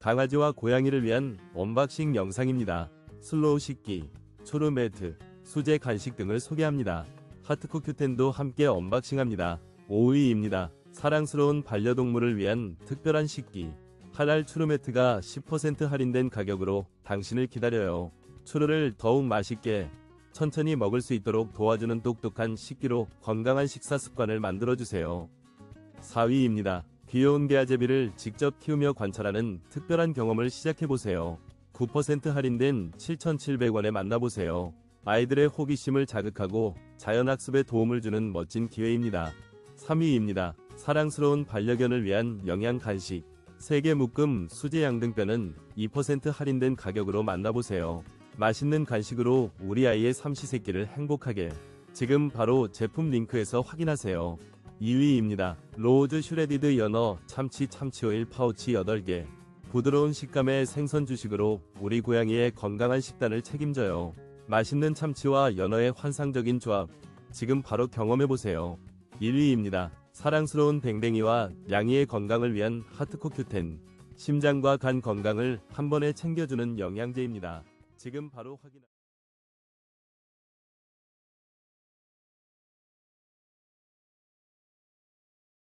강아지와 고양이를 위한 언박싱 영상입니다. 슬로우 식기, 초르 매트, 수제 간식 등을 소개합니다. 하트코 큐텐도 함께 언박싱합니다. 5위입니다. 사랑스러운 반려동물을 위한 특별한 식기. 할랄 추르매트가 10% 할인된 가격으로 당신을 기다려요. 추르를 더욱 맛있게 천천히 먹을 수 있도록 도와주는 똑똑한 식기로 건강한 식사 습관을 만들어주세요. 4위입니다. 귀여운 개아제비를 직접 키우며 관찰하는 특별한 경험을 시작해보세요. 9% 할인된 7,700원에 만나보세요. 아이들의 호기심을 자극하고 자연학습에 도움을 주는 멋진 기회입니다. 3위입니다. 사랑스러운 반려견을 위한 영양 간식. 세계 묶음 수제 양등뼈는 2% 할인된 가격으로 만나보세요. 맛있는 간식으로 우리 아이의 삼시세끼를 행복하게. 지금 바로 제품 링크에서 확인하세요. 2위입니다. 로즈 슈레디드 연어 참치 참치오일 파우치 8개. 부드러운 식감의 생선 주식으로 우리 고양이의 건강한 식단을 책임져요. 맛있는 참치와 연어의 환상적인 조합. 지금 바로 경험해보세요. 1위입니다. 사랑스러운 댕댕이와 양이의 건강을 위한 하트코 큐텐. 심장과 간 건강을 한 번에 챙겨주는 영양제입니다. 지금 바로 확인